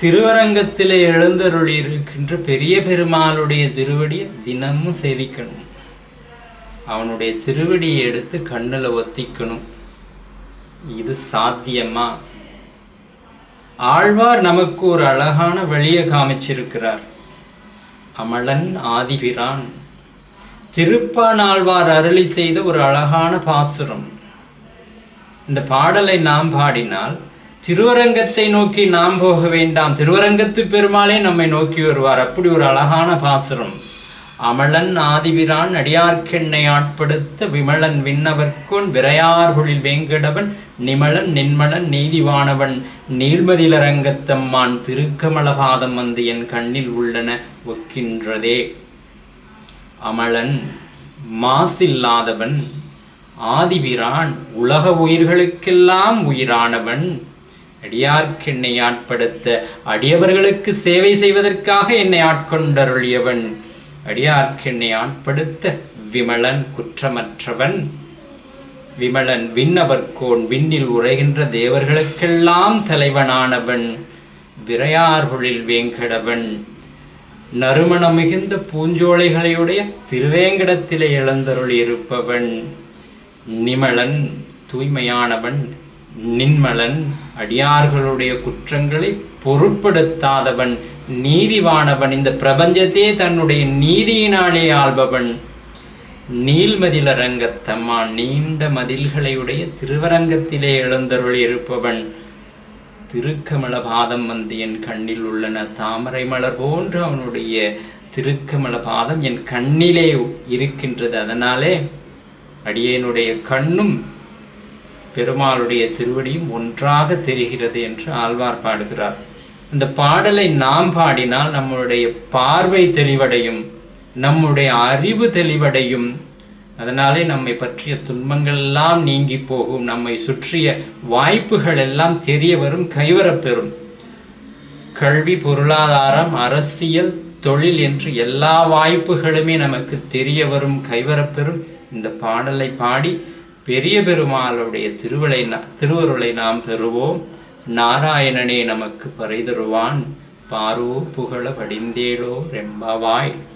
திருவரங்கத்திலே எழுந்தருளி இருக்கின்ற பெரிய பெருமாளுடைய திருவடியை தினமும் சேவிக்கணும். அவனுடைய திருவடியை எடுத்து கண்ணில் ஒத்திக்கணும். இது சாத்தியமா? ஆழ்வார் நமக்கு ஒரு அழகான வழியை காமிச்சிருக்கிறார். அமலன் ஆதிபிரான். திருப்பானாழ்வார் அருளி செய்த ஒரு அழகான பாசுரம். இந்த பாடலை நாம் பாடினால் திருவரங்கத்தை நோக்கி நாம் போக வேண்டாம். திருவரங்கத்து பெருமாளே நம்மை நோக்கி வருவார். அப்படி ஒரு அழகான பாசுரம். அமலன் ஆதிபிரான் அடியார்க்கெண்ணை ஆட்படுத்த விமலன் விண்ணவர்கோன் விரையார்குழில் வேங்கடவன் நிமலன் நின்மலன் நீதிவானவன் நீள்மதிலரங்கத்தம்மான் திருக்கமலபாதம் வந்து என் கண்ணில் உள்ளன ஒக்கின்றதே. அமலன் மாசில்லாதவன் ஆதிபிரான் உலக உயிர்களுக்கெல்லாம் உயிரானவன் அடியார்க்கென்னை ஆட்படுத்த அடியவர்களுக்கு சேவை செய்வதற்காக என்னை ஆட்கொண்டருளியவன். அடியார்க்கென்னை ஆட்படுத்த விமலன் குற்றமற்றவன். விமலன் விண்ணவர்கோன் விண்ணில் உரைகின்ற தேவர்களுக்கெல்லாம் தலைவனானவன். விரையார்குழில் வேங்கடவன். நறுமணம் மிகுந்த பூஞ்சோலைகளையுடைய திருவேங்கடத்திலே எழுந்தருள் இருப்பவன் நிமலன் தூய்மையானவன். நின்மலன் அடியார்களுடைய குற்றங்களை பொருட்படுத்தாதவன் நீதிவானவன். இந்த பிரபஞ்சத்தையே தன்னுடைய நீதியினாலே ஆள்பவன். நீள்மதிலரங்கத்தம்மான் நீண்ட மதில்களையுடைய திருவரங்கத்திலே எழுந்தருள் இருப்பவன் திருக்கமல பாதம் வந்து என் கண்ணில் உள்ளன. தாமரை மலர் போன்று அவனுடைய திருக்கமல பாதம் என் கண்ணிலே இருக்கின்றது. அதனாலே அடியேனுடைய கண்ணும் பெருமாளுடைய திருவடியும் ஒன்றாக தெரிகிறது என்று ஆழ்வார் பாடுகிறார். இந்த பாடலை நாம் பாடினால் நம்மளுடைய பார்வை தெளிவடையும் நம்முடைய அறிவு தெளிவடையும். அதனாலே நம்மை பற்றிய துன்பங்கள் எல்லாம் நீங்கி போகும் நம்மை சுற்றிய வாய்ப்புகள் எல்லாம் தெரிய வரும் கைவரப்பெறும் கல்வி பொருளாதாரம் அரசியல் தொழில் என்று எல்லா வாய்ப்புகளுமே நமக்கு தெரிய வரும் கைவரப்பெறும் இந்த பாடலை பாடி பெரிய பெருமாளுடைய திருவளை திருவருளை நாம் பெறுவோம். நாராயணனே நமக்கு பறை தருவான். பாரோ புகழ படிந்தேளோ ரெம்பாவாய்.